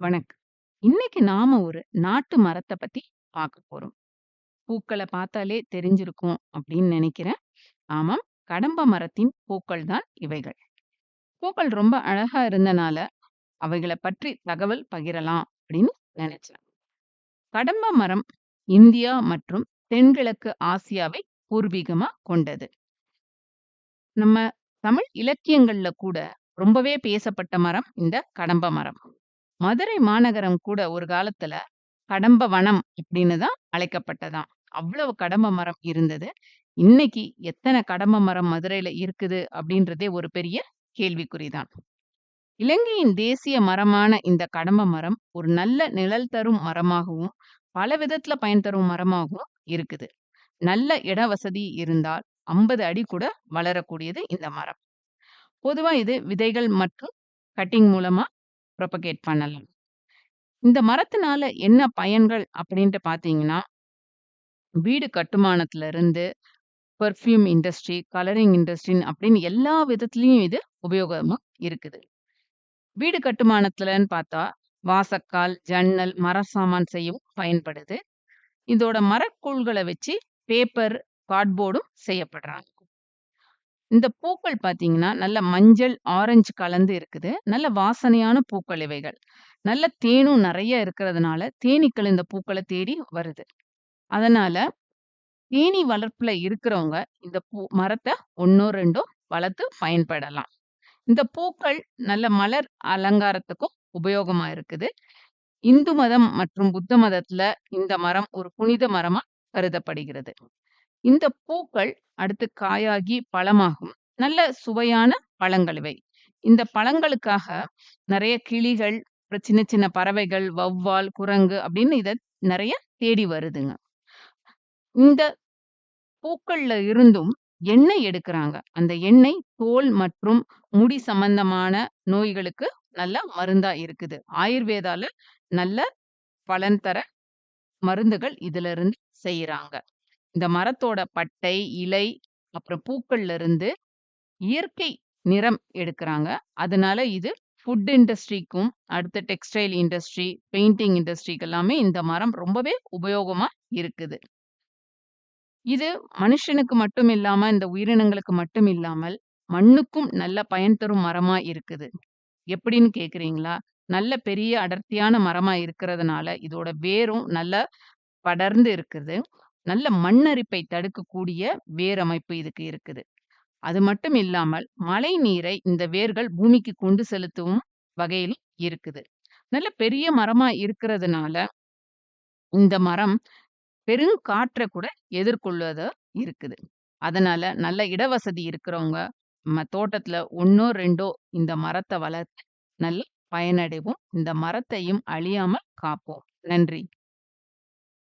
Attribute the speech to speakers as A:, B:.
A: வணக்கம். இன்னைக்கு நாம ஒரு நாட்டு மரத்த பத்தி பார்க்க போறோம். பூக்களை பார்த்தாலே தெரிஞ்சிருக்கும் அப்படின்னு நினைக்கிறேன். ஆமாம், கடம்ப மரத்தின் பூக்கள் தான் இவைகள். பூக்கள் ரொம்ப அழகா இருந்தனால, அவைகளை பற்றி தகவல் பகிரலாம் அப்படின்னு நினைச்சேன். கடம்ப மரம் இந்தியா மற்றும் தென்கிழக்கு ஆசியாவை பூர்வீகமா கொண்டது. நம்ம தமிழ் இலக்கியங்கள்ல கூட ரொம்பவே பேசப்பட்ட மரம் இந்த கடம்ப மரம். மதுரை மாநகரம் கூட ஒரு காலத்துல கடம்ப வனம் அப்படின்னு தான் அழைக்கப்பட்டதாம். அவ்வளவு கடம்ப மரம் இருந்தது. இன்னைக்கு எத்தனை கடம்ப மரம் மதுரையில இருக்குது அப்படின்றதே ஒரு பெரிய கேள்விக்குறிதான். இலங்கையின் தேசிய மரமான இந்த கடம்ப மரம் ஒரு நல்ல நிழல் தரும் மரமாகவும், பல விதத்துல பயன் தரும் மரமாகவும் இருக்குது. நல்ல இட வசதி இருந்தால் 50 அடி கூட வளரக்கூடியது இந்த மரம். பொதுவா இது விதைகள் மற்றும் கட்டிங் மூலமா ப்ரொபகேட் பண்ணலாம். இந்த மரத்தினால என்ன பயன்கள் அப்படின்ட்டு பார்த்தீங்கன்னா, வீடு கட்டுமானத்துல இருந்து பெர்ஃப்யூம் இண்டஸ்ட்ரி, கலரிங் இண்டஸ்ட்ரின்னு அப்படின்னு எல்லா விதத்திலயும் இது உபயோகமா இருக்குது. வீடு கட்டுமானத்துலன்னு பார்த்தா, வாசக்கால், ஜன்னல், மர சாமான் செய்யவும் பயன்படுது. இதோட மரக்கூள்களை வச்சு பேப்பர், கார்ட்போர்டும் செய்யப்படுறாங்க. இந்த பூக்கள் பார்த்தீங்கன்னா, நல்ல மஞ்சள், ஆரஞ்சு கலந்து இருக்குது. நல்ல வாசனையான பூக்கள் இவைகள். நல்ல தேனும் நிறைய இருக்கிறதுனால, தேனீக்கள் இந்த பூக்களை தேடி வருது. அதனால, தேனி வளர்ப்புல இருக்கிறவங்க இந்த பூ மரத்தை ஒன்னோ ரெண்டோ வளர்த்து பயன்படலாம். இந்த பூக்கள் நல்ல மலர் அலங்காரத்துக்கும் உபயோகமா இருக்குது. இந்து மதம் மற்றும் புத்த மதத்துல இந்த மரம் ஒரு புனித மரமா கருதப்படுகிறது. இந்த பூக்கள் அடுத்து காயாகி பழமாகும். நல்ல சுவையான பழங்கள் இவை. இந்த பழங்களுக்காக நிறைய கிளிகள், அப்புறம் சின்ன சின்ன பறவைகள், வௌவால், குரங்கு அப்படின்னு இத நிறைய தேடி வருதுங்க. இந்த பூக்கள்ல இருந்தும் எண்ணெய் எடுக்கிறாங்க அந்த எண்ணெய் தோல் மற்றும் முடி சம்பந்தமான நோய்களுக்கு நல்ல மருந்தா இருக்குது. ஆயுர்வேதால நல்ல பலன் தர மருந்துகள் இதிலிருந்து செய்யறாங்க இந்த மரத்தோட பட்டை, இலை, அப்புறம் பூக்கள்ல இருந்து இயற்கை நிறம் எடுக்குறாங்க. அதனால இது ஃபுட் இண்டஸ்ட்ரிக்கும், அடுத்து டெக்ஸ்டைல் இண்டஸ்ட்ரி, பெயிண்டிங் இண்டஸ்ட்ரிக்கு எல்லாமே இந்த மரம் ரொம்பவே உபயோகமா இருக்குது. இது மனுஷனுக்கு மட்டும் இல்லாம, இந்த உயிரினங்களுக்கு மட்டும் இல்லாமல், மண்ணுக்கும் நல்ல பயன் தரும் மரமா இருக்குது. எப்படின்னு கேக்குறீங்களா நல்ல பெரிய அடர்த்தியான மரமா இருக்கிறதுனால, இதோட வேரும் நல்லா படர்ந்து இருக்குது. நல்ல மண்ணரிப்பை தடுக்கக்கூடிய வேர் அமைப்பு இதுக்கு இருக்குது. அது மட்டும் இல்லாமல், மழை நீரை இந்த வேர்கள் பூமிக்கு கொண்டு செலுத்தவும் வகையில் இருக்குது. நல்ல பெரிய மரமா இருக்கிறதுனால, இந்த மரம் பெருங்காற்றை கூட எதிர்கொள்வதா இருக்குது. அதனால நல்ல இடவசதி இருக்கிறவங்க, நம்ம தோட்டத்துல 1ஓ 2ஓ இந்த மரத்தை வளர்த்து நல்ல பயனடைவோம். இந்த மரத்தையும் அழியாமல் காப்போம். நன்றி.